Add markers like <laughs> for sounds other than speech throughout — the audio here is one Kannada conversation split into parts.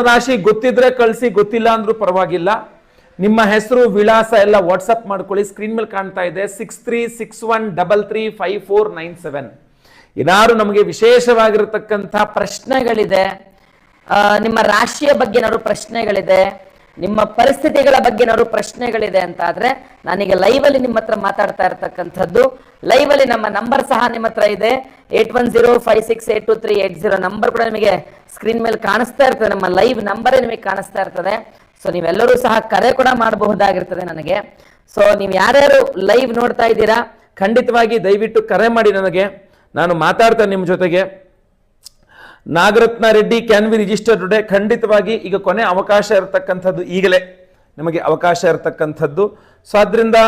ರಾಶಿ ಗೊತ್ತಿದ್ರೆ ಕಳಿಸಿ ಗೊತ್ತಿಲ್ಲ ಅಂದ್ರೂ ಪರವಾಗಿಲ್ಲ. ನಿಮ್ಮ ಹೆಸರು ವಿಳಾಸ ಎಲ್ಲ ವಾಟ್ಸಪ್ ಮಾಡ್ಕೊಳ್ಳಿ. ಸ್ಕ್ರೀನ್ ಮೇಲೆ ಕಾಣ್ತಾ ಇದೆ. Six three six one double three five four nine seven ಏನಾದ್ರು ನಮಗೆ ವಿಶೇಷವಾಗಿರತಕ್ಕಂಥ ಪ್ರಶ್ನೆಗಳಿದೆ ಆ, ನಿಮ್ಮ ರಾಶಿಯ ಬಗ್ಗೆ ಏನಾದ್ರು ಪ್ರಶ್ನೆಗಳಿದೆ ನಿಮ್ಮ ಪರಿಸ್ಥಿತಿಗಳ ಬಗ್ಗೆ ಏನಾದ್ರು ಪ್ರಶ್ನೆಗಳಿದೆ ಅಂತ ಆದ್ರೆ ನಾನೀಗ ಲೈವ್ ಅಲ್ಲಿ ನಿಮ್ಮ ಹತ್ರ ಮಾತಾಡ್ತಾ ಇರತಕ್ಕಂಥದ್ದು. ಲೈವ್ ಅಲ್ಲಿ ನಮ್ಮ ನಂಬರ್ ಸಹ ನಿಮ್ಮ ಹತ್ರ ಇದೆ. Eight one zero five six eight two three eight zero number ಕೂಡ ನಿಮಗೆ ಸ್ಕ್ರೀನ್ ಮೇಲೆ ಕಾಣಿಸ್ತಾ ಇರ್ತದೆ, ನಮ್ಮ ಲೈವ್ ನಂಬರೇ ನಿಮಗೆ ಕಾಣಿಸ್ತಾ ಇರ್ತದೆ. ಸೊ ನೀವೆಲ್ಲರೂ ಸಹ ಕರೆ ಕೂಡ ಮಾಡಬಹುದಾಗಿರ್ತದೆ ನನಗೆ. ಸೊ ನೀವು ಯಾರ್ಯಾರು ಲೈವ್ ನೋಡ್ತಾ ಇದ್ದೀರಾ, ಖಂಡಿತವಾಗಿ ದಯವಿಟ್ಟು ಕರೆ ಮಾಡಿ ನನಗೆ. ನಾನು ಮಾತಾಡ್ತೇನೆ ನಿಮ್ಮ ಜೊತೆಗೆ. Nagaratna Reddy can be register today ಖಂಡಿತವಾಗಿ ಈಗ ಕೊನೆ ಅವಕಾಶ ಇರತಕ್ಕಂಥದ್ದು ಈಗಲೇ. ನಿಮಗೆ ಅವಕಾಶ ಇರತಕ್ಕಂಥದ್ದು. ಸೊ ಆದ್ರಿಂದ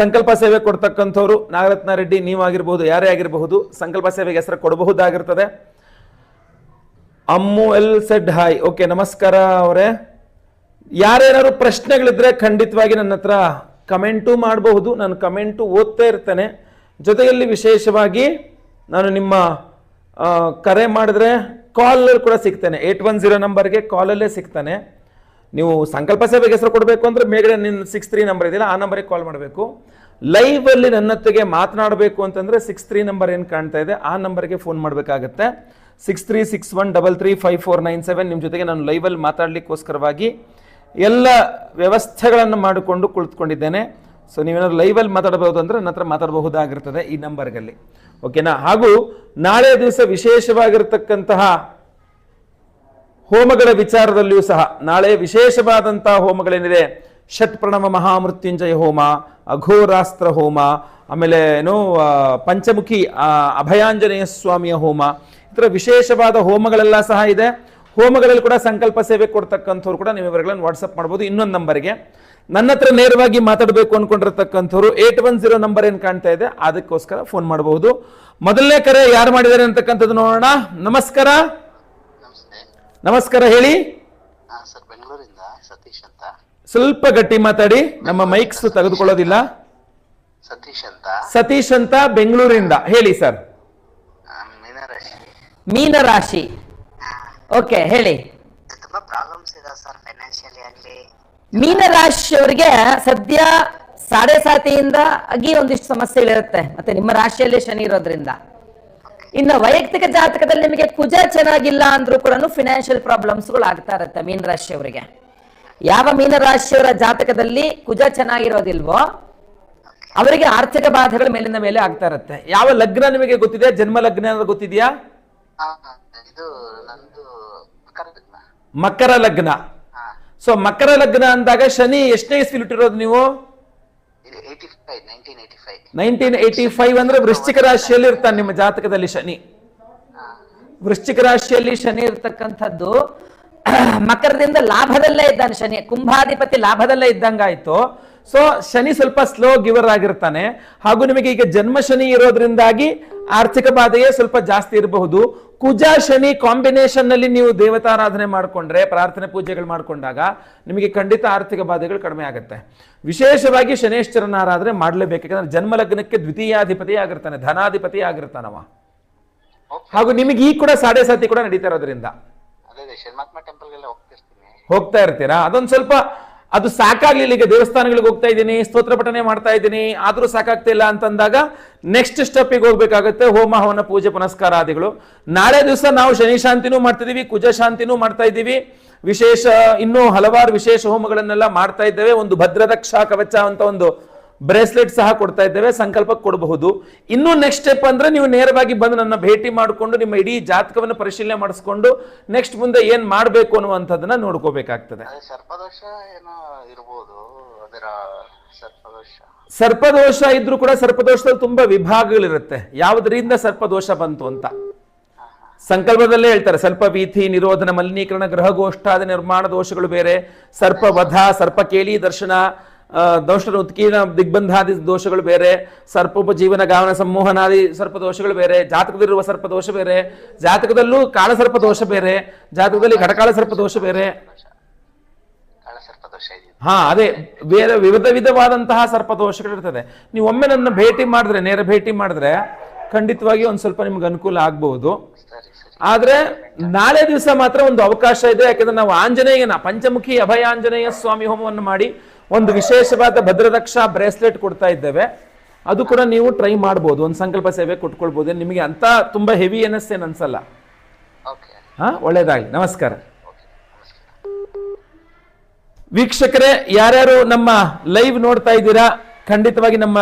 ಸಂಕಲ್ಪ ಸೇವೆ ಕೊಡ್ತಕ್ಕಂಥವ್ರು ನಾಗರತ್ನ ರೆಡ್ಡಿ, ನೀವಾಗಿರ್ಬೋದು, ಯಾರೇ ಆಗಿರಬಹುದು, ಸಂಕಲ್ಪ ಸೇವೆಗೆ ಹೆಸರು ಕೊಡಬಹುದಾಗಿರ್ತದೆ. Ammu L said hi. Okay, ನಮಸ್ಕಾರ ಅವರೇ. ಯಾರೇನಾದ್ರು ಪ್ರಶ್ನೆಗಳಿದ್ರೆ ಖಂಡಿತವಾಗಿ ನನ್ನ ಹತ್ರ ಕಮೆಂಟು ಮಾಡಬಹುದು. ನಾನು ಕಮೆಂಟು ಓದ್ತಾ ಇರ್ತೇನೆ. ಜೊತೆಯಲ್ಲಿ ವಿಶೇಷವಾಗಿ ನಾನು ನಿಮ್ಮ ಕರೆ ಮಾಡಿದ್ರೆ ಕಾಲಲ್ಲಿ ಕೂಡ ಸಿಗ್ತೇನೆ. ಏಟ್ ಒನ್ ಜೀರೋ ನಂಬರ್ಗೆ ಕಾಲಲ್ಲೇ ಸಿಗ್ತಾನೆ. ನೀವು ಸಂಕಲ್ಪ ಸೇವೆಗೆ ಹೆಸರು ಕೊಡಬೇಕು ಅಂದರೆ ಮೇಗಡೆ ನಿನ್ನ ಸಿಕ್ಸ್ ತ್ರೀ ನಂಬರ್ ಇದೆಯಲ್ಲ, ಆ ನಂಬರಿಗೆ ಕಾಲ್ ಮಾಡಬೇಕು. ಲೈವಲ್ಲಿ ನನ್ನ ಹತ್ತಿಗೆ ಮಾತನಾಡಬೇಕು ಅಂತಂದರೆ ಸಿಕ್ಸ್ ತ್ರೀ ನಂಬರ್ ಏನು ಕಾಣ್ತಾ ಇದೆ, ಆ ನಂಬರ್ಗೆ ಫೋನ್ ಮಾಡಬೇಕಾಗತ್ತೆ. Six three six one double three five four nine seven ನಿಮ್ಮ ಜೊತೆಗೆ ನಾನು ಲೈವಲ್ಲಿ ಮಾತಾಡಲಿಕ್ಕೋಸ್ಕರವಾಗಿ ಎಲ್ಲ ವ್ಯವಸ್ಥೆಗಳನ್ನು ಮಾಡಿಕೊಂಡು ಕುಳಿತುಕೊಂಡಿದ್ದೇನೆ. ಸೊ ನೀವೇನಾದ್ರು ಲೈವಲ್ಲಿ ಮಾತಾಡಬಹುದು ಅಂದ್ರೆ ನನ್ನ ಹತ್ರ ಮಾತಾಡಬಹುದಾಗಿರ್ತದೆ ಈ ನಂಬರ್ಗಲ್ಲಿ. ಓಕೆನಾ ಹಾಗೂ ನಾಳೆ ದಿವಸ ವಿಶೇಷವಾಗಿರ್ತಕ್ಕಂತಹ ಹೋಮಗಳ ವಿಚಾರದಲ್ಲಿಯೂ ಸಹ, ನಾಳೆ ವಿಶೇಷವಾದಂತಹ ಹೋಮಗಳೇನಿದೆ? ಷಟ್ ಪ್ರಣವ ಮಹಾಮೃತ್ಯುಂಜಯ ಹೋಮ, ಅಘೋರಾಸ್ತ್ರ ಹೋಮ, ಆಮೇಲೆ ಏನು ಪಂಚಮುಖಿ ಅಭಯಾಂಜನೇಯ ಸ್ವಾಮಿಯ ಹೋಮ ಥರ ವಿಶೇಷವಾದ ಹೋಮಗಳೆಲ್ಲ ಸಹ ಇದೆ. ಹೋಮಗಳಲ್ಲಿ ಕೂಡ ಸಂಕಲ್ಪ ಸೇವೆ ಕೊಡ್ತಕ್ಕಂಥವ್ರು ಕೂಡ ನೀವು ಇವರುಗಳನ್ನು ವಾಟ್ಸಪ್ ಮಾಡ್ಬೋದು. ಇನ್ನೊಂದು ನಂಬರ್ಗೆ. ನನ್ನ ಹತ್ರ ನೇರವಾಗಿ ಮಾತಾಡಬೇಕು ಅನ್ಕೊಂಡಿರ್ತಕ್ಕಂಥವ್ರು ಏಟ್ ಒನ್ ಜೀರೋ ನಂಬರ್ ಏನು ಕಾಣ್ತಾ ಇದೆ ಅದಕ್ಕೋಸ್ಕರ ಫೋನ್ ಮಾಡಬಹುದು ಮೊದಲನೇ ಕರೆ ಯಾರು ಮಾಡಿದ್ದಾರೆ ಅಂತಕ್ಕಂಥದ್ದು ನೋಡೋಣ. ನಮಸ್ಕಾರ. ನಮಸ್ಕಾರ ಹೇಳಿ. ಸತೀಶ್ ಅಂತ. ಸ್ವಲ್ಪ ಗಟ್ಟಿ ಮಾತಾಡಿ. ನಮ್ಮ ಮೈಕ್ಸ್ ತೆಗೆದುಕೊಳ್ಳೋದಿಲ್ಲ. ಸತೀಶ್ ಅಂತ. ಸತೀಶ್ ಅಂತ ಬೆಂಗಳೂರಿಂದ. ಹೇಳಿ ಸರ್. ಮೀನರಾಶಿ. ಮೀನ ರಾಶಿ ಓಕೆ ಹೇಳಿ. ತುಂಬಾ ಪ್ರಾಬ್ಲಮ್ಸ್ ಇದೆ ಸರ್ ಫೈನಾನ್ಷಿಯಲಿ ಆಗಲಿ. ಮೀನ ರಾಶಿಯವರಿಗೆ ಸದ್ಯ ಸಾಡೆ ಸಾತಿಯಿಂದ ಅಗಿ ಒಂದಿಷ್ಟು ಸಮಸ್ಯೆಗಳಿರುತ್ತೆ. ಮತ್ತೆ ನಿಮ್ಮ ರಾಶಿಯಲ್ಲಿ ಶನಿ ಇರೋದ್ರಿಂದ. ಇನ್ನು ವೈಯಕ್ತಿಕ ಜಾತಕದಲ್ಲಿ ನಿಮಗೆ ಕುಜ ಚೆನ್ನಾಗಿಲ್ಲ ಅಂದ್ರೂ ಕೂಡ ಫಿನಾನ್ಷಿಯಲ್ ಪ್ರಾಬ್ಲಮ್ಸ್ಗಳು ಆಗ್ತಾ ಇರುತ್ತೆ ಮೀನ ರಾಶಿಯವರಿಗೆ ಯಾವ ಮೀನ ರಾಶಿಯವರ ಜಾತಕದಲ್ಲಿ ಕುಜ ಚೆನ್ನಾಗಿರೋದಿಲ್ವೋ ಅವರಿಗೆ ಆರ್ಥಿಕ ಬಾಧೆಗಳು ಮೇಲಿನ ಮೇಲೆ ಆಗ್ತಾ ಇರುತ್ತೆ. ಯಾವ ಲಗ್ನ ನಿಮಗೆ ಗೊತ್ತಿದೆ? ಜನ್ಮ ಲಗ್ನ ಏನಾದ್ರು ಇದು ನಂದು ಮಕರ ಲಗ್ನ. ಮಕರ ಲಗ್ನ. ಹಾ. ಸೊ ಮಕರ ಲಗ್ನ ಅಂದಾಗ ಶನಿ ಎಷ್ಟನೇ ಇಸ್ವಿಲಿ ಹುಟ್ಟಿರೋದು ನೀವು? ಇದು eighty five nineteen eighty five. Nineteen eighty five ಅಂದ್ರೆ ವೃಶ್ಚಿಕ ರಾಶಿಯಲ್ಲಿ ಇರ್ತಾನೆ ನಿಮ್ಮ ಜಾತಕದಲ್ಲಿ ಶನಿ. ವೃಶ್ಚಿಕ ರಾಶಿಯಲ್ಲಿ ಶನಿ ಇರ್ತಕ್ಕಂಥದ್ದು ಮಕರದಿಂದ ಲಾಭದಲ್ಲೇ ಇದ್ದಾನೆ ಶನಿ. ಕುಂಭಾಧಿಪತಿ ಲಾಭದಲ್ಲೇ ಇದ್ದಂಗಾಯ್ತು. ಸೊ ಶನಿ ಸ್ವಲ್ಪ ಸ್ಲೋ ಗಿವರ್ ಆಗಿರ್ತಾನೆ. ಹಾಗೂ ನಿಮಗೆ ಈಗ ಜನ್ಮ ಶನಿ ಇರೋದ್ರಿಂದಾಗಿ ಆರ್ಥಿಕ ಬಾಧೆಯೇ ಸ್ವಲ್ಪ ಜಾಸ್ತಿ ಇರಬಹುದು. ಕುಜ ಶನಿ ಕಾಂಬಿನೇಷನ್ನಲ್ಲಿ ನೀವು ದೇವತಾರಾಧನೆ ಮಾಡ್ಕೊಂಡ್ರೆ ಪ್ರಾರ್ಥನೆ ಪೂಜೆಗಳು ಮಾಡ್ಕೊಂಡಾಗ ನಿಮಗೆ ಖಂಡಿತ ಆರ್ಥಿಕ ಬಾಧೆಗಳು ಕಡಿಮೆ ಆಗುತ್ತೆ. ವಿಶೇಷವಾಗಿ ಶನೇಶ್ವರನ ಆರಾಧನೆ ಮಾಡಲೇಬೇಕು. ಯಾಕಂದ್ರೆ ಜನ್ಮ ಲಗ್ನಕ್ಕೆ ದ್ವಿತೀಯಾಧಿಪತಿ ಆಗಿರ್ತಾನೆ ಧನಾಧಿಪತಿ ಆಗಿರ್ತಾನವ ಹಾಗೂ ನಿಮಗೆ ಈ ಕೂಡ ಸಾಡೆ ಸಾತಿ ಕೂಡ ನಡೀತಾ ಇರೋದ್ರಿಂದ. ಹೋಗ್ತಾ ಇರ್ತೀರಾ? ಅದೊಂದು ಸ್ವಲ್ಪ ಅದು ಸಾಕಾಗ್ಲಿಲ್ಲ, ಈಗ ದೇವಸ್ಥಾನಗಳಿಗೆ ಹೋಗ್ತಾ ಇದ್ದೀನಿ, ಸ್ತೋತ್ರ ಪಠನೆ ಮಾಡ್ತಾ ಇದ್ದೀನಿ, ಆದರೂ ಸಾಕಾಗ್ತಿಲ್ಲ ಅಂತಂದಾಗ ನೆಕ್ಸ್ಟ್ ಸ್ಟೆಪ್ಪಿಗೆ ಹೋಗ್ಬೇಕಾಗುತ್ತೆ ಹೋಮ, ಹವನ, ಪೂಜೆ ಪುನಸ್ಕಾರಾದಿಗಳು ನಾಳೆ ದಿವಸ ನಾವು ಶನಿ ಶಾಂತಿನೂ ಮಾಡ್ತಿದ್ದೀವಿ ಕುಜ ಶಾಂತಿನೂ ಮಾಡ್ತಾ ಇದ್ದೀವಿ. ವಿಶೇಷ, ಇನ್ನೂ ಹಲವಾರು ವಿಶೇಷ ಹೋಮಗಳನ್ನೆಲ್ಲ ಮಾಡ್ತಾ ಇದ್ದೇವೆ. ಒಂದು ಭದ್ರದಕ್ಷ ಕವಚ ಅಂತ ಒಂದು ಬ್ರೇಸ್ಲೆಟ್ ಸಹ ಕೊಡ್ತಾ ಇದ್ದೇವೆ ಸಂಕಲ್ಪ ಕೊಡಬಹುದು. ಇನ್ನು ನೆಕ್ಸ್ಟ್ ಸ್ಟೆಪ್ ಅಂದ್ರೆ ನೀವು ನೇರವಾಗಿ ಬಂದು ನನ್ನ ಭೇಟಿ ಮಾಡಿಕೊಂಡು ನಿಮ್ಮ ಇಡೀ ಜಾತಕವನ್ನು ಪರಿಶೀಲನೆ ಮಾಡಿಸ್ಕೊಂಡು ನೆಕ್ಸ್ಟ್ ಮುಂದೆ ಏನ್ ಮಾಡಬೇಕು ಅನ್ನುವಂಥದ್ದನ್ನ ನೋಡ್ಕೋಬೇಕಾಗ್ತದೆ. ಸರ್ಪದೋಷ ಇದ್ರೂ ಕೂಡ ಸರ್ಪದೋಷದಲ್ಲಿ ತುಂಬಾ ವಿಭಾಗಗಳಿರುತ್ತೆ. ಯಾವುದರಿಂದ ಸರ್ಪದೋಷ ಬಂತು ಅಂತ? ಸಂಕಲ್ಪದಲ್ಲೇ ಹೇಳ್ತಾರೆ ಸರ್ಪ ವೀಥಿ ನಿರೋಧನ ಮಲಿನೀಕರಣ ಗ್ರಹಗೋಷ್ಠಾದ ನಿರ್ಮಾಣ ದೋಷಗಳು ಬೇರೆ. ಸರ್ಪ ಸರ್ಪವಧ ಸರ್ಪ ಕೇಳಿ ದರ್ಶನ ಆ, ದೋಷ ಉತ್ಕೀರ್ಣ ದಿಗ್ಬಂಧಾದಿ ದೋಷಗಳು ಬೇರೆ ಸರ್ಪೋಪಜೀವನ ಗಾವನ ಸಂಮೋಹನಾದಿ ಸರ್ಪ ದೋಷಗಳು ಬೇರೆ ಜಾತಕದಲ್ಲಿರುವ ಸರ್ಪ ದೋಷ ಬೇರೆ ಜಾತಕದಲ್ಲೂ ಕಾಳಸರ್ಪ ದೋಷ ಬೇರೆ ಜಾತಕದಲ್ಲಿ ಘಟಕಾಳ ಸರ್ಪ ದೋಷ ಬೇರೆ. ಸರ್ಪದೋಷ ಹಾ ಅದೇ ಬೇರೆ ವಿವಿಧ ವಿಧವಾದಂತಹ ಸರ್ಪದೋಷಗಳಿರ್ತದೆ ನೀವು ಒಮ್ಮೆ ನನ್ನ ಭೇಟಿ ಮಾಡಿದ್ರೆ ನೇರ ಭೇಟಿ ಮಾಡಿದ್ರೆ ಖಂಡಿತವಾಗಿ ಒಂದ್ ಸ್ವಲ್ಪ ನಿಮ್ಗೆ ಅನುಕೂಲ ಆಗ್ಬಹುದು. ಆದ್ರೆ ನಾಳೆ ದಿವಸ ಮಾತ್ರ ಒಂದು ಅವಕಾಶ ಇದೆ ಯಾಕಂದ್ರೆ ನಾವು ಆಂಜನೇಯನ ಪಂಚಮುಖಿ ಅಭಯ ಆಂಜನೇಯ ಸ್ವಾಮಿ ಹೋಮವನ್ನು ಮಾಡಿ ಒಂದು ವಿಶೇಷವಾದ ಭದ್ರರಕ್ಷಾ ಬ್ರೇಸ್ಲೆಟ್ ಕೊಡ್ತಾ ಇದ್ದೇವೆ. ಅದು ಕೂಡ ನೀವು ಟ್ರೈ ಮಾಡ್ಬೋದು. ಒಂದು ಸಂಕಲ್ಪ ಸೇವೆ ಕೊಟ್ಕೊಳ್ಬೋದು. ನಿಮಗೆ ಅಂತ ತುಂಬಾ ಹೆವಿ ಏನಸ್ತೇನು ಅನ್ಸಲ್ಲ. ಹಾ ಒಳ್ಳೇದಾಗಲಿ. ನಮಸ್ಕಾರ. ವೀಕ್ಷಕರೇ ಯಾರ್ಯಾರು ನಮ್ಮ ಲೈವ್ ನೋಡ್ತಾ ಇದ್ದೀರಾ ಖಂಡಿತವಾಗಿ ನಮ್ಮ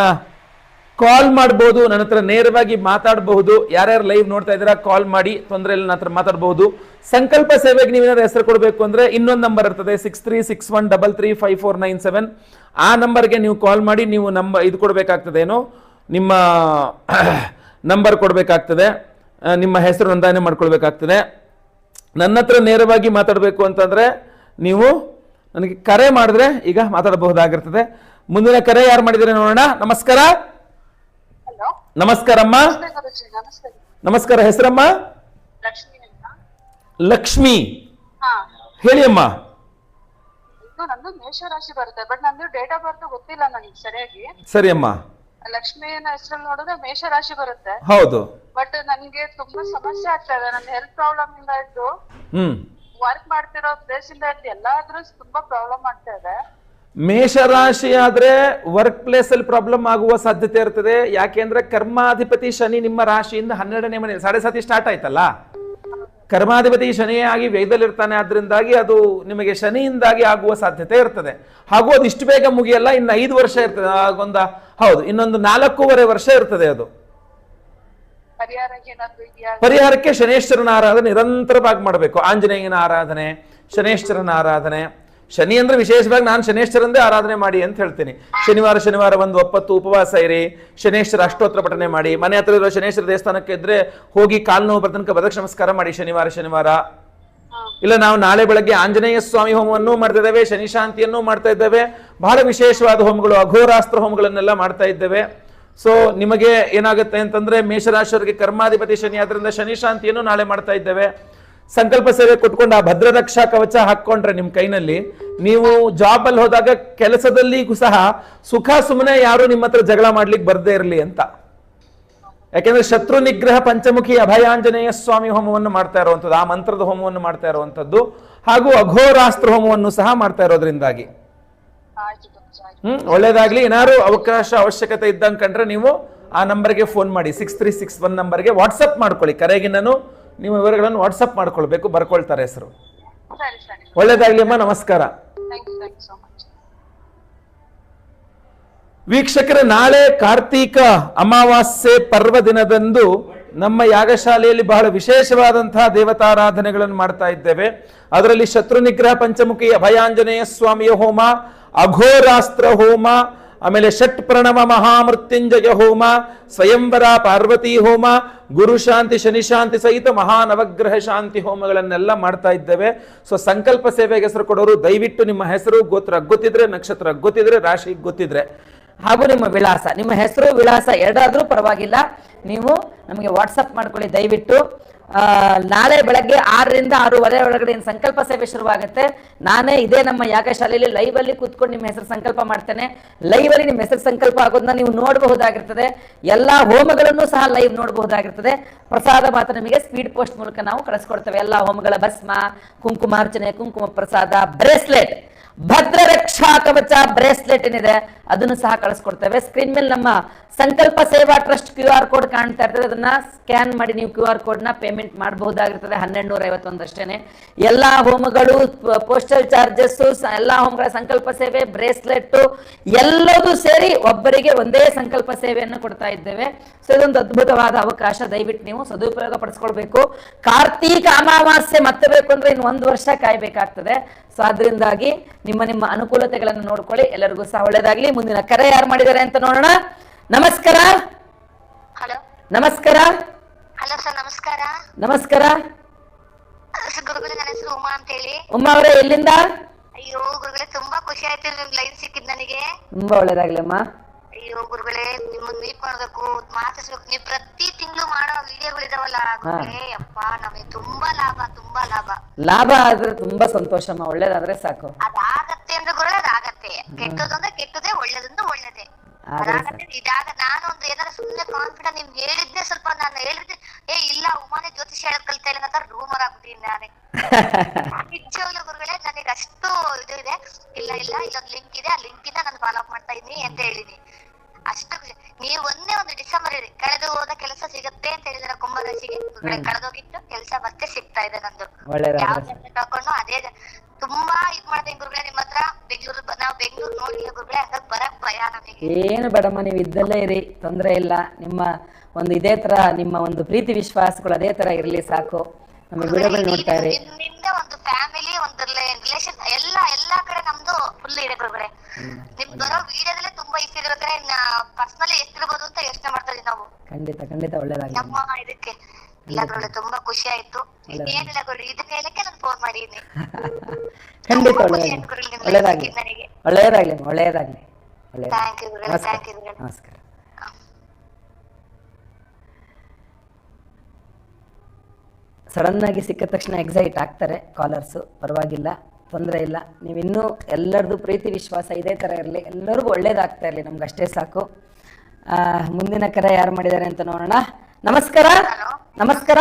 ಕಾಲ್ ಮಾಡ್ಬೋದು, ನನ್ನ ಹತ್ರ ನೇರವಾಗಿ ಮಾತಾಡಬಹುದು. ಯಾರ್ಯಾರು ಲೈವ್ ನೋಡ್ತಾ ಇದ್ದೀರಾ, ಕಾಲ್ ಮಾಡಿ, ತೊಂದರೆ ಇಲ್ಲ, ನನ್ನ ಹತ್ರ ಮಾತಾಡಬಹುದು. ಸಂಕಲ್ಪ ಸೇವೆಗೆ ನೀವೇನಾದ್ರು ಹೆಸರು ಕೊಡಬೇಕು ಅಂದ್ರೆ ಇನ್ನೊಂದು ನಂಬರ್ ಇರ್ತದೆ six three six one double three five four nine seven ಆ ನಂಬರ್ಗೆ ನೀವು ಕಾಲ್ ಮಾಡಿ, ನೀವು ನಂಬ ಇದು ಕೊಡಬೇಕಾಗ್ತದೆ ಏನು? ನಿಮ್ಮ <clears throat> ನಂಬರ್ ಕೊಡಬೇಕಾಗ್ತದೆ. ನಿಮ್ಮ ಹೆಸರು ನೋಂದಣಿ ಮಾಡ್ಕೊಳ್ಬೇಕಾಗ್ತದೆ. ನನ್ನ ಹತ್ರ ನೇರವಾಗಿ ಮಾತಾಡಬೇಕು ಅಂತಂದ್ರೆ ನೀವು ನನಗೆ ಕರೆ ಮಾಡಿದ್ರೆ ಈಗ ಮಾತಾಡಬಹುದಾಗಿರ್ತದೆ. ಮುಂದಿನ ಕರೆ ಯಾರು ಮಾಡಿದರೆ ನೋಡೋಣ. ನಮಸ್ಕಾರ. ನಮಸ್ಕಾರಮ್ಮ. ನಮಸ್ಕಾರ ಹೆಸರಮ್ಮ? ಲಕ್ಷ್ಮಿ. ಅಂತ ಲಕ್ಷ್ಮಿ ಹಾ. ಹೇಳಿ ಅಮ್ಮ ನಂದು ಮೇಷರಾಶಿ ಬರುತ್ತೆ ಬಟ್ ನಂದು ಡೇಟ್ ಆಫ್ ಬರ್ತ್ ಗೊತ್ತಿಲ್ಲ ನನಗೆ ಸರಿಯಾಗಿ. ಸರಿ ಅಮ್ಮ ಲಕ್ಷ್ಮಿನ ಹೆಸರಲ್ಲಿ ನೋಡಿದ್ರೆ ಮೇಷರಾಶಿ ಬರುತ್ತೆ. ಹೌದು. ಬಟ್ ನನಗೆ ತುಂಬಾ ಸಮಸ್ಯೆ ಆಗ್ತಾ ಇದೆ ನನ್ನ ಹೆಲ್ತ್ ಪ್ರಾಬ್ಲಮ್ ಇಂದ ಇದ್ದು ವರ್ಕ್ ಮಾಡ್ತಿರೋ ಪ್ಲೇಸ್ ಇಂದ ಇದ್ದು ಎಲ್ಲಾದ್ರೂ ತುಂಬಾ ಪ್ರಾಬ್ಲಮ್ ಆಗ್ತಾ ಇದೆ. ಮೇಷರಾಶಿ ಆದ್ರೆ ವರ್ಕ್ ಪ್ಲೇಸಲ್ಲಿ ಪ್ರಾಬ್ಲಮ್ ಆಗುವ ಸಾಧ್ಯತೆ ಇರ್ತದೆ. ಯಾಕೆಂದ್ರೆ ಕರ್ಮಾಧಿಪತಿ ಶನಿ ನಿಮ್ಮ ರಾಶಿಯಿಂದ ಹನ್ನೆರಡನೇ ಮನೆ ಸಾಡೆ ಸಾತಿ ಸ್ಟಾರ್ಟ್ ಆಯ್ತಲ್ಲ? ಕರ್ಮಾಧಿಪತಿ ಶನಿಯಾಗಿ ವೇಗದಲ್ಲಿರ್ತಾನೆ ಆದ್ರಿಂದಾಗಿ ಅದು ನಿಮಗೆ ಶನಿಯಿಂದಾಗಿ ಆಗುವ ಸಾಧ್ಯತೆ ಇರ್ತದೆ. ಹಾಗೂ ಅದು ಇಷ್ಟು ಬೇಗ ಮುಗಿಯಲ್ಲ ಇನ್ನು ಐದು ವರ್ಷ ಇರ್ತದೆ. ಆಗೊಂದ ಹೌದು ಇನ್ನೊಂದು ನಾಲ್ಕೂವರೆ ವರ್ಷ ಇರ್ತದೆ ಅದು. ಪರಿಹಾರಕ್ಕೆ ಶನೇಶ್ವರನ ಆರಾಧನೆ ನಿರಂತರವಾಗಿ ಮಾಡಬೇಕು. ಆಂಜನೇಯನ ಆರಾಧನೆ ಶನೇಶ್ವರನ ಆರಾಧನೆ. ಶನಿ ಅಂದ್ರೆ ವಿಶೇಷವಾಗಿ ನಾನು ಶನೇಶ್ವರಂದೇ ಆರಾಧನೆ ಮಾಡಿ ಅಂತ ಹೇಳ್ತೀನಿ. ಶನಿವಾರ ಶನಿವಾರ ಒಂದು ಒಪ್ಪತ್ತು ಉಪವಾಸ ಇರಿ. ಶನೇಶ್ವರ ಅಷ್ಟೋತ್ರ ಪಠನೆ ಮಾಡಿ. ಮನೆ ಹತ್ರ ಇರೋ ಶನೇಶ್ವರ ದೇವಸ್ಥಾನಕ್ಕೆ ಇದ್ರೆ ಹೋಗಿ ಕಾಲು ನೋವು ಬರ್ತನಕ ಬದಕ್ ನಮಸ್ಕಾರ ಮಾಡಿ ಶನಿವಾರ ಶನಿವಾರ. ಇಲ್ಲ ನಾವು ನಾಳೆ ಬೆಳಗ್ಗೆ ಆಂಜನೇಯ ಸ್ವಾಮಿ ಹೋಮವನ್ನು ಮಾಡ್ತಾ ಇದ್ದೇವೆ ಶನಿಶಾಂತಿಯನ್ನು ಮಾಡ್ತಾ ಇದ್ದೇವೆ. ಬಹಳ ವಿಶೇಷವಾದ ಹೋಮಗಳು, ಅಘೋರಾಸ್ತ್ರ ಹೋಮಗಳನ್ನೆಲ್ಲ ಮಾಡ್ತಾ ಇದ್ದೇವೆ. ಸೊ ನಿಮಗೆ ಏನಾಗುತ್ತೆ ಅಂತಂದ್ರೆ ಮೇಷರಾಶಿಯವರಿಗೆ ಕರ್ಮಾಧಿಪತಿ ಶನಿ, ಆದ್ರಿಂದ ಶನಿಶಾಂತಿಯನ್ನು ನಾಳೆ ಮಾಡ್ತಾ ಇದ್ದೇವೆ. ಸಂಕಲ್ಪ ಸೇವೆ ಕೊಟ್ಕೊಂಡು ಆ ಭದ್ರ ರಕ್ಷಾ ಕವಚ ಹಾಕೊಂಡ್ರೆ ನಿಮ್ ಕೈನಲ್ಲಿ, ನೀವು ಜಾಬ್ ಅಲ್ಲಿ ಹೋದಾಗ ಕೆಲಸದಲ್ಲಿಗೂ ಸಹ ಸುಖ ಸುಮ್ಮನೆ ಯಾರು ನಿಮ್ಮ ಹತ್ರ ಜಗಳ ಮಾಡ್ಲಿಕ್ಕೆ ಬರ್ದೇ ಇರಲಿ ಅಂತ. ಯಾಕೆಂದ್ರೆ ಶತ್ರು ನಿಗ್ರಹ ಪಂಚಮುಖಿ ಅಭಯಾಂಜನೇಯ ಸ್ವಾಮಿ ಹೋಮವನ್ನು ಮಾಡ್ತಾ ಇರುವಂಥದ್ದು, ಆ ಮಂತ್ರದ ಹೋಮವನ್ನು ಮಾಡ್ತಾ ಇರುವಂಥದ್ದು, ಹಾಗೂ ಅಘೋರಾಸ್ತ್ರ ಹೋಮವನ್ನು ಸಹ ಮಾಡ್ತಾ ಇರೋದ್ರಿಂದಾಗಿ. ಹ್ಮ್, ಒಳ್ಳೇದಾಗ್ಲಿ. ಏನಾದ್ರು ಅವಕಾಶ ಅವಶ್ಯಕತೆ ಇದ್ದಂಗೆ ಕಂಡ್ರೆ ನೀವು ಆ ನಂಬರ್ಗೆ ಫೋನ್ ಮಾಡಿ. ಸಿಕ್ಸ್ ತ್ರೀ ಸಿಕ್ಸ್ ಒನ್ ನಂಬರ್ಗೆ ವಾಟ್ಸಪ್ ಮಾಡ್ಕೊಳ್ಳಿ. ಕರೆಗೆ ನಾನು ನಿಮ್ಮ ವಿವರಗಳನ್ನು ವಾಟ್ಸಪ್ ಮಾಡ್ಕೊಳ್ಬೇಕು ಬರ್ಕೊಳ್ತಾರೆ ಹೆಸರು. ಸರಿ ಸರಿ. ಒಳ್ಳೇದಾಗ್ಲಿ ಅಮ್ಮ ನಮಸ್ಕಾರ. ವೀಕ್ಷಕರೇ ನಾಳೆ ಕಾರ್ತೀಕ ಅಮಾವಾಸ್ಯೆ ಪರ್ವ ದಿನದಂದು ನಮ್ಮ ಯಾಗಶಾಲೆಯಲ್ಲಿ ಬಹಳ ವಿಶೇಷವಾದಂತಹ ದೇವತಾರಾಧನೆಗಳನ್ನು ಮಾಡ್ತಾ ಇದ್ದೇವೆ. ಅದರಲ್ಲಿ ಶತ್ರು ನಿಗ್ರಹ ಪಂಚಮುಖಿ ಅಭಯಾಂಜನೇಯ ಸ್ವಾಮಿಯ ಹೋಮ ಅಘೋರಾಸ್ತ್ರ ಹೋಮ ಆಮೇಲೆ ಷಟ್ ಪ್ರಣವ ಮಹಾಮೃತ್ಯುಂಜಯ ಹೋಮ ಸ್ವಯಂವರ ಪಾರ್ವತಿ ಹೋಮ, ಗುರು ಶಾಂತಿ, ಶನಿ ಶಾಂತಿ ಸಹಿತ ಮಹಾನವಗ್ರಹ ಶಾಂತಿ ಹೋಮಗಳನ್ನೆಲ್ಲ ಮಾಡ್ತಾ ಇದ್ದೇವೆ. ಸೊ ಸಂಕಲ್ಪ ಸೇವೆಗೆ ಹೆಸರು ಕೊಡೋರು, ದಯವಿಟ್ಟು ನಿಮ್ಮ ಹೆಸರು, ಗೋತ್ರ ಗೊತ್ತಿದ್ರೆ, ನಕ್ಷತ್ರ ಗೊತ್ತಿದ್ರೆ, ರಾಶಿ ಗೊತ್ತಿದ್ರೆ. ಹಾಗೂ ನಿಮ್ಮ ವಿಳಾಸ, ನಿಮ್ಮ ಹೆಸರು, ವಿಳಾಸ ಎರಡಾದ್ರೂ ಪರವಾಗಿಲ್ಲ. ನೀವು ನಮಗೆ ವಾಟ್ಸಪ್ ಮಾಡ್ಕೊಳ್ಳಿ, ದಯವಿಟ್ಟು. ನಾಳೆ ಬೆಳಗ್ಗೆ ಆರರಿಂದ ಆರೂವರೆ ಒಳಗಡೆ ಸಂಕಲ್ಪ ಸೇವೆ ಶುರುವಾಗುತ್ತೆ. ನಾನೇ ಇದೇ ನಮ್ಮ ಯಾಗಶಾಲೆಯಲ್ಲಿ ಲೈವ್ ಅಲ್ಲಿ ಕೂತ್ಕೊಂಡು ನಿಮ್ಮ ಹೆಸರು ಸಂಕಲ್ಪ ಮಾಡ್ತೇನೆ. ಲೈವ್ ಅಲ್ಲಿ ನಿಮ್ಮ ಹೆಸರು ಸಂಕಲ್ಪ ಆಗೋದನ್ನ ನೀವು ನೋಡಬಹುದಾಗಿರ್ತದೆ. ಎಲ್ಲ ಹೋಮಗಳನ್ನು ಸಹ ಲೈವ್ ನೋಡಬಹುದಾಗಿರ್ತದೆ. ಪ್ರಸಾದ ಮಾತ್ರ ನಿಮಗೆ ಸ್ಪೀಡ್ ಪೋಸ್ಟ್ ಮೂಲಕ ನಾವು ಕಳಿಸ್ಕೊಡ್ತೇವೆ. ಎಲ್ಲ ಹೋಮಗಳ ಭಸ್ಮ ಕುಂಕುಮಾರ್ಚನೆ ಕುಂಕುಮ ಪ್ರಸಾದ ಬ್ರೇಸ್ಲೆಟ್ ಭದ್ರ ರಕ್ಷಾ ಕವಚ ಬ್ರೇಸ್ಲೆಟ್ ಏನಿದೆ, ಅದನ್ನು ಸಹ ಕಳಿಸ್ಕೊಡ್ತೇವೆ. ಸ್ಕ್ರೀನ್ ಮೇಲೆ ನಮ್ಮ ಸಂಕಲ್ಪ ಸೇವಾ ಟ್ರಸ್ಟ್ ಕ್ಯೂ ಆರ್ ಕೋಡ್ ಕಾಣ್ತಾ ಇರ್ತದೆ. ಅದನ್ನ ಸ್ಕ್ಯಾನ್ ಮಾಡಿ ನೀವು ಕ್ಯೂ ಆರ್ ಕೋಡ್ನ ಪೇಮೆಂಟ್ ಮಾಡಬಹುದಾಗಿರ್ತದೆ. ಹನ್ನೆರಡು ನೂರ ಐವತ್ತೊಂದಷ್ಟೇನೆ ಎಲ್ಲಾ ಹೋಮ್ಗಳು ಪೋಸ್ಟಲ್ ಚಾರ್ಜಸ್ ಎಲ್ಲ ಹೋಮ್ಗಳ ಸಂಕಲ್ಪ ಸೇವೆ ಬ್ರೇಸ್ಲೆಟ್ ಎಲ್ಲದೂ ಸೇರಿ ಒಬ್ಬರಿಗೆ ಒಂದೇ ಸಂಕಲ್ಪ ಸೇವೆಯನ್ನು ಕೊಡ್ತಾ ಇದ್ದೇವೆ. ಸೊ, ಇದೊಂದು ಅದ್ಭುತವಾದ ಅವಕಾಶ. ದಯವಿಟ್ಟು ನೀವು ಸದುಪಯೋಗ ಪಡಿಸ್ಕೊಳ್ಬೇಕು. ಕಾರ್ತೀಕ ಅಮಾವಾಸ್ಯೆ ಮತ್ತೆ ಬೇಕು ಅಂದ್ರೆ ಇನ್ನು ಒಂದು ವರ್ಷ ಕಾಯಬೇಕಾಗ್ತದೆ. ಸೊ ಅದರಿಂದಾಗಿ ನಿಮ್ಮ ನಿಮ್ಮ ಅನುಕೂಲತೆಗಳನ್ನು ನೋಡ್ಕೊಳ್ಳಿ. ಎಲ್ಲರಿಗೂ ಸಹ ಒಳ್ಳೇದಾಗ್ಲಿ. ಮುಂದಿನ ಕರೆ ಯಾರು ಮಾಡಿದ್ದಾರೆ ಅಂತ ನೋಡೋಣ. ನಮಸ್ಕಾರ. ಹಲೋ. ನಮಸ್ಕಾರ. ಹಲೋ ಸರ್ ನಮಸ್ಕಾರ. ನಮಸ್ಕಾರ. ಗುರುಗಳೇ ನನ್ನ ಹೆಸರು ಉಮಾ ಅಂತ ಹೇಳಿ ಉಮ್ಮ ಅವರೇ ಎಲ್ಲಿಂದ? ಅಯ್ಯೋ ಗುರುಗಳೇ ತುಂಬಾ ಖುಷಿ ಆಯ್ತು ನಿಮ್ ಲೈನ್ ಸಿಕ್ಕಿದ್ ನನಗೆ. ತುಂಬಾ ಒಳ್ಳೇದಾಗ್ಲಿ ಅಮ್ಮ. ಅಯ್ಯೋ ಗುರುಗಳೇ ನಿಮ್ಮನ್ನ ಮೀಟ್ ಮಾಡ್ಬೇಕು ಮಾತಾಡ್ಸ್ಬೇಕು ನೀವು ಪ್ರತಿ ತಿಂಗಳು ಮಾಡೋ ವಿಡಿಯೋಗಳಿದಾವಲ್ಲ ಗುರುಗಳೇ ಅಪ್ಪ ನಮಗೆ ತುಂಬಾ ಲಾಭ ತುಂಬಾ ಲಾಭ. ಲಾಭ ಆದ್ರೆ ತುಂಬಾ ಸಂತೋಷಮ್ಮ ಒಳ್ಳೇದಾದ್ರೆ ಸಾಕು. ಅದಾಗತ್ತೆ ಅಂದ್ರೆ ಗುರುಗಳೇ ಅದಾಗತ್ತೆ ಕೆಟ್ಟದಂದ್ರೆ ಕೆಟ್ಟದೇ ಒಳ್ಳೇದಂದ್ರೆ ಒಳ್ಳೇದೇ ಆಗಲಿ ಸರ್ ಅದಾಗತ್ತೆ ಇದಾಗ ನಾನು ಒಂದು ಏನಾರ ಸುಮ್ನೆ ಕಾನ್ಫಿಡೆಂಟ್ ನಿಮ್ಗೆ ಹೇಳಿದ್ದೆ ಸ್ವಲ್ಪ ನಾನು ಹೇಳಿದ್ದೆ ಏ ಇಲ್ಲ ಉಮಾನೆ ಜ್ಯೋತಿಷ ಹೇಳಕ್ ಕಲಿತಾ ಇಲ್ಲ ಅಂತ ರೂಮರ್ ಆಗ್ಬಿಟ್ಟಿನಿ ನಾನೇ. <laughs> ನಿಜವಾಗ್ಲೂ ಗುರುಗಳೇ ನನಗೆ ಅಷ್ಟು ಇದು ಇದೆ. ಇಲ್ಲ ಇಲ್ಲ ಇಲ್ಲೊಂದು ಲಿಂಕ್ ಇದೆ. ಆ ಲಿಂಕ್ ಇಂದ ನಾನು ಫಾಲೋ ಅಪ್ ಮಾಡ್ತಾ ಇದೀನಿ ಅಂತ ಹೇಳಿನಿ ಅಷ್ಟು. ನೀವು ಒಂದೇ ಒಂದು ಡಿಸೆಂಬರ್ ಹೇಳಿ ಕಳೆದು ಹೋದ ಕೆಲಸ ಸಿಗುತ್ತೆ ಅಂತ ಹೇಳಿದ್ರೆ ಕುಂಭರಾಶಿಗೆ. ಗುರುಗಳೇ ಕಳೆದೋಗಿತ್ತು ಕೆಲಸ ಮತ್ತೆ ಸಿಗ್ತಾ ಇದೆ ನಂದು. ಯಾವ ತಗೊಂಡು ಅದೇ ತುಂಬಾ ಇದ್ ಮಾಡ್ತೀನಿ ಗುರುಗಳೇ ನಿಮ್ಮ ಹತ್ರ. ಬೆಂಗಳೂರು ನಾವು ಬೆಂಗಳೂರು ನೋಡಿಲ್ಲ ಗುರುಗಳೇ ಹಂಗಾಗಿ ಬರಕ್ ಭಯ ನಮಗೆ. ಏನು ಬೇಡಮ್ಮ ನೀವು ಇದ್ದಲ್ಲೇ ಇರಿ ತೊಂದರೆ ಇಲ್ಲ. ನಿಮ್ಮ ಒಂದು ಇದೇ ತರ ನಿಮ್ಮ ಒಂದು ಪ್ರೀತಿ ವಿಶ್ವಾಸಗಳು ಅದೇ ತರ ಇರಲಿ ಸಾಕು. ನಮ್ಮ ವಿಡಿಯೋಗಳು ನೋಡ್ತಾ ಇರಿ. ಒಂದು ಫ್ಯಾಮಿಲಿ ಒಂದು ರಿಲೇಶನ್ ಎಲ್ಲ ಎಲ್ಲಾ ಕಡೆ ನಮ್ದು ಫುಲ್ ಇದೆ ಗುರುಗಳೇ. ನಿಮ್ ಬರೋ ವಿಡಿಯೋದಲ್ಲೇ ತುಂಬಾ ಇಷ್ಟ ಇರೋದ್ರೆ ಪರ್ಸನಲಿ ಎಷ್ಟಿರ್ಬೋದು ಅಂತ ಯೋಚನೆ ಮಾಡ್ತಾ ಇದೀವಿ ನಾವು. ಖಂಡಿತ ಖಂಡಿತ ಒಳ್ಳೇದಾಗಲಿ. ನಮ್ಮ ಇದಕ್ಕೆ. ಇಲ್ಲ ಗುರುಗಳೇ ತುಂಬಾ ಖುಷಿ ಆಯ್ತು. ಏನಿಲ್ಲ ಗುರುಗಳೇ ಇದನ್ನ ಹೇಳಕ್ಕೆ ನಾನು ಫೋನ್ ಮಾಡಿದೀನಿ <laughs> ಖಂಡಿತ ಒಳ್ಳೆಯದಾಗಲಿ. ಒಳ್ಳೆಯದಾಗಲಿ. ಗುರುಗಳೇ ನಮಸ್ಕಾರ. ಸಡನ್ ಆಗಿ ಸಿಕ್ಕ ತಕ್ಷಣ ಎಕ್ಸೈಟ್ ಆಗ್ತಾರೆ ಕಾಲರ್ಸು ಪರವಾಗಿಲ್ಲ ತೊಂದರೆ ಇಲ್ಲ. ನೀವಿನ್ನೂ ಎಲ್ಲರದು ಪ್ರೀತಿ ವಿಶ್ವಾಸ ಇದೇ ಥರ ಇರಲಿ. ಎಲ್ಲರಿಗೂ ಒಳ್ಳೇದಾಗ್ತಾ ಇರಲಿ. ನಮ್ಗೆ ಅಷ್ಟೇ ಸಾಕು ಮುಂದಿನ ಕರೆ ಯಾರು ಮಾಡಿದ್ದಾರೆ ಅಂತ ನೋಡೋಣ. ನಮಸ್ಕಾರ. ನಮಸ್ಕಾರ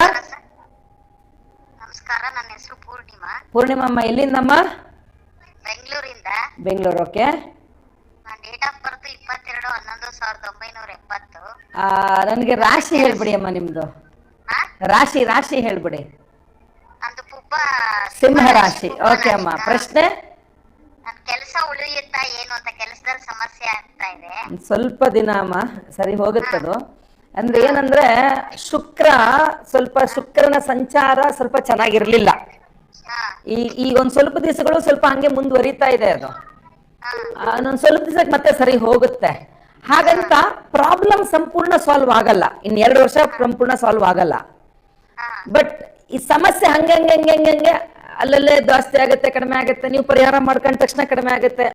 ನನ್ನ ಹೆಸರು ಪೂರ್ಣಿಮಾ ಪೂರ್ಣಿಮಮ್ಮ ಎಲ್ಲಿಂದಮ್ಮ? ಬೆಂಗಳೂರಿಂದ. Bengaluru okay. Date of birth ಇಪ್ಪತ್ತೆರಡು ಹನ್ನೊಂದು ಸಾವಿರದ ಒಂಬೈನೂರ ಎಪ್ಪತ್ತು. ನನಗೆ ರಾಶಿ ಹೇಳ್ಬಿಡಿ ಅಮ್ಮ ನಿಮ್ದು ರಾಶಿ ರಾಶಿ ಹೇಳ್ಬಿಡಿ. ನಂದು ಪುಬ್ಬ ಸಿಂಹ ರಾಶಿ. ಓಕೆ ಅಮ್ಮ. ಪ್ರಶ್ನೆ? ಕೆಲಸ ಉಳಿಯುತ್ತಾ ಏನು ಅಂತ ಕೆಲಸದಲ್ಲಿ ಸಮಸ್ಯೆ ಆಗ್ತಾ ಇದೆ. ಸ್ವಲ್ಪ ದಿನ ಅಮ್ಮ ಸರಿ ಹೋಗುತ್ತದು. ಅಂದ್ರೆ ಏನಂದ್ರೆ ಶುಕ್ರ ಸ್ವಲ್ಪ ಶುಕ್ರನ ಸಂಚಾರ ಸ್ವಲ್ಪ ಚೆನ್ನಾಗಿರ್ಲಿಲ್ಲ. ಈ ಈ ಒಂದ್ ಸ್ವಲ್ಪ ದಿವಸಗಳು ಸ್ವಲ್ಪ ಹಂಗೆ ಮುಂದುವರಿತಾ ಇದೆ ಅದು. ಒಂದ್ ಸ್ವಲ್ಪ ದಿವಸಕ್ಕೆ ಮತ್ತೆ ಸರಿ ಹೋಗುತ್ತೆ. ಹಾಗಂತ ಪ್ರಾಬ್ಲಮ್ ಸಂಪೂರ್ಣ ಸಾಲ್ವ್ ಆಗಲ್ಲ. ಇನ್ ಎರಡು ವರ್ಷ ಸಂಪೂರ್ಣ ಸಾಲ್ವ್ ಆಗಲ್ಲ. ಬಟ್ ಈ ಸಮಸ್ಯೆ ಹಂಗೆ ಹಂಗೆ ಹಂಗೆ ಹಂಗೆ ಅಲ್ಲಲ್ಲೇ ಜಾಸ್ತಿ ಆಗುತ್ತೆ, ಕಡಿಮೆ ಆಗುತ್ತೆ, ನೀವು ಪರಿಹಾರ ಮಾಡ್ಕೊಂಡ ತಕ್ಷಣ ಕಡಿಮೆ ಆಗುತ್ತೆ.